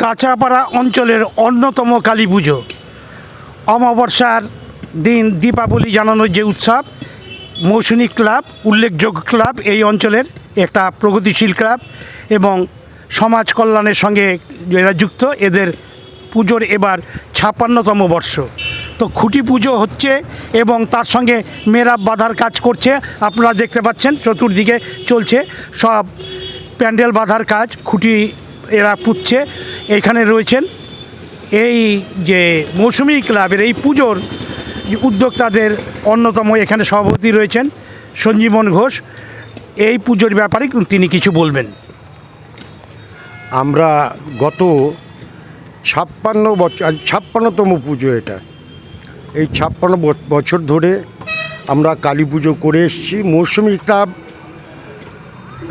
কাঁচাপাড়া অঞ্চলের অন্যতম কালী পুজো। অমাবস্যার দিন দীপাবলি জানানোর যে উৎসব, মৌসুমী ক্লাব, উল্লেখযোগ্য ক্লাব এই অঞ্চলের একটা প্রগতিশীল ক্লাব এবং সমাজ কল্যাণের সঙ্গে এরা যুক্ত। এদের পুজোর এবার ছাপ্পান্নতম বর্ষ। তো খুঁটি পুজো হচ্ছে এবং তার সঙ্গে মেরাব বাঁধার কাজ করছে। আপনারা দেখতে পাচ্ছেন, চতুর্দিকে চলছে সব প্যান্ডেল বাঁধার কাজ, খুঁটি এরা পুঁতছে। এখানে রয়েছেন। এই যে মৌসুমী ক্লাবের এই পুজোর উদ্যোক্তাদের অন্যতম এখানে সভাপতি রয়েছেন সঞ্জীবন ঘোষ। এই পুজোর ব্যাপারে তিনি কিছু বলবেন। আমরা গত ছাপ্পান্ন বছর ছাপ্পান্নতম পুজো এটা। এই ছাপ্পান্ন বছর ধরে আমরা কালী পুজো করে এসেছি। মৌসুমী ক্লাব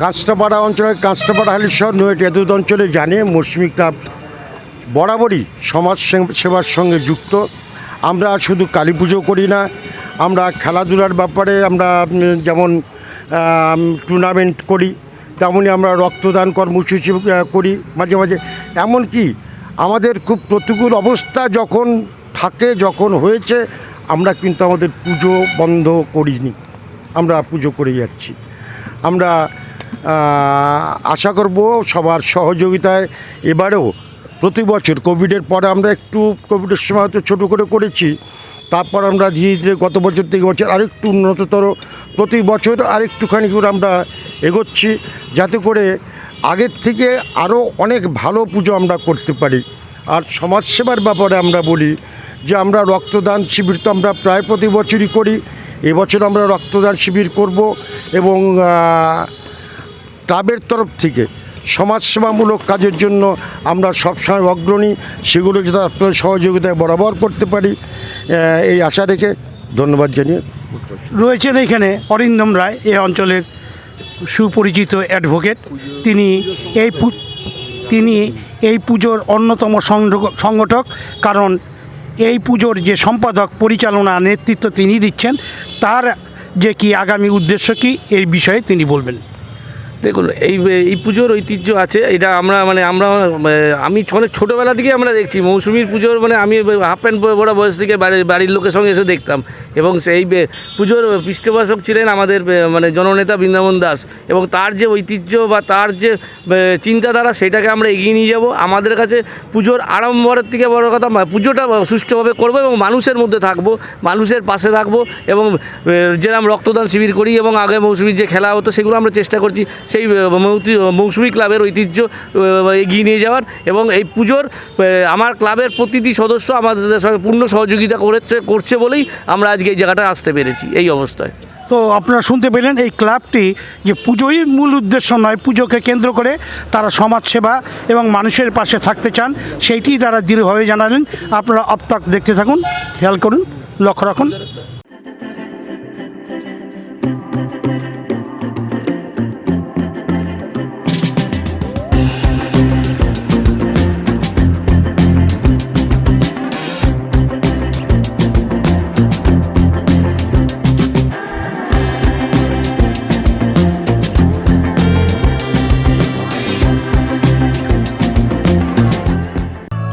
কাঁচটাপাড়া অঞ্চলের কাঁচটাপাড়া হালিশহর নয় এদুদ অঞ্চলে জানে মৌসুমী ক্লাব বরাবরই সমাজ সেবার সঙ্গে যুক্ত। আমরা শুধু কালী পুজো করি না, আমরা খেলাধুলার ব্যাপারে আমরা যেমন টুর্নামেন্ট করি তেমনই আমরা রক্তদান কর্মসূচি করি মাঝে মাঝে। এমনকি আমাদের খুব প্রতিকূল অবস্থা যখন থাকে, যখন হয়েছে, আমরা কিন্তু আমাদের পুজো বন্ধ করিনি। আমরা পুজো করে যাচ্ছি। আমরা আশা করব সবার সহযোগিতায় এবারেও প্রতি বছর কোভিডের পরে আমরা একটু কোভিডের সময় হয়তো ছোটো করে করেছি, তারপর আমরা ধীরে ধীরে গত বছর থেকে বছর আরেকটু উন্নততর, প্রতি বছর আরেকটুখানি করে আমরা এগোচ্ছি, যাতে করে আগের থেকে আরও অনেক ভালো পুজো আমরা করতে পারি। আর সমাজসেবার ব্যাপারে আমরা বলি যে আমরা রক্তদান শিবির তো আমরা প্রায় প্রতি বছরই করি, এবছর আমরা রক্তদান শিবির করব এবং ক্লাবের তরফ থেকে সমাজসেবামূলক কাজের জন্য আমরা সবসময় অগ্রণী সেগুলো যদি আপনার সহযোগিতায় বরাবর করতে পারি এই আশা রেখে ধন্যবাদ জানিয়ে রয়েছেন এখানে অরিন্দম রায় এই অঞ্চলের সুপরিচিত অ্যাডভোকেট। তিনি এই তিনি এই পুজোর অন্যতম সংগঠক, কারণ এই পুজোর যে সম্পাদক পরিচালনা নেতৃত্ব তিনি দিচ্ছেন, তার যে কি আগামী উদ্দেশ্য কি, এই বিষয়ে তিনি বলবেন। দেখুন, এই এই পুজোর ঐতিহ্য আছে, এটা আমরা মানে আমরা আমি অনেক ছোটোবেলা থেকে আমরা দেখছি, মৌসুমীর পুজোর মানে আমি হাফ প্যান্ট পরা বয়স থেকে বাড়ির বাড়ির লোকের সঙ্গে এসে দেখতাম। এবং সেই পুজোর পৃষ্ঠপোষক ছিলেন আমাদের মানে জননেতা বৃন্দাবন দাস। এবং তার যে ঐতিহ্য বা তার যে চিন্তাধারা, সেটাকে আমরা এগিয়ে নিয়ে যাব। আমাদের কাছে পুজোর আড়ম্বরের থেকে বড় কথা পুজোটা সুষ্ঠুভাবে করব এবং মানুষের মধ্যে থাকব, মানুষের পাশে থাকব এবং যেরকম রক্তদান শিবির করি এবং আগে মৌসুমীর যে খেলা হতো, সেগুলো আমরা চেষ্টা করছি। সেই মৌসুমী ক্লাবের ঐতিহ্য এগিয়ে নিয়ে যাওয়ার এবং এই পুজোর আমার ক্লাবের প্রতিটি সদস্য আমাদের সঙ্গে পূর্ণ সহযোগিতা করেছে, করছে বলেই আমরা আজকে এই জায়গাটা আসতে পেরেছি, এই অবস্থায়। তো আপনারা শুনতে পেলেন, এই ক্লাবটি যে পুজোই মূল উদ্দেশ্য নয়, পুজোকে কেন্দ্র করে তারা সমাজসেবা এবং মানুষের পাশে থাকতে চান, সেইটি তারা দৃঢ়ভাবে জানালেন। আপনারা অপ্তাক দেখতে থাকুন, খেয়াল করুন, লক্ষ্য রাখুন।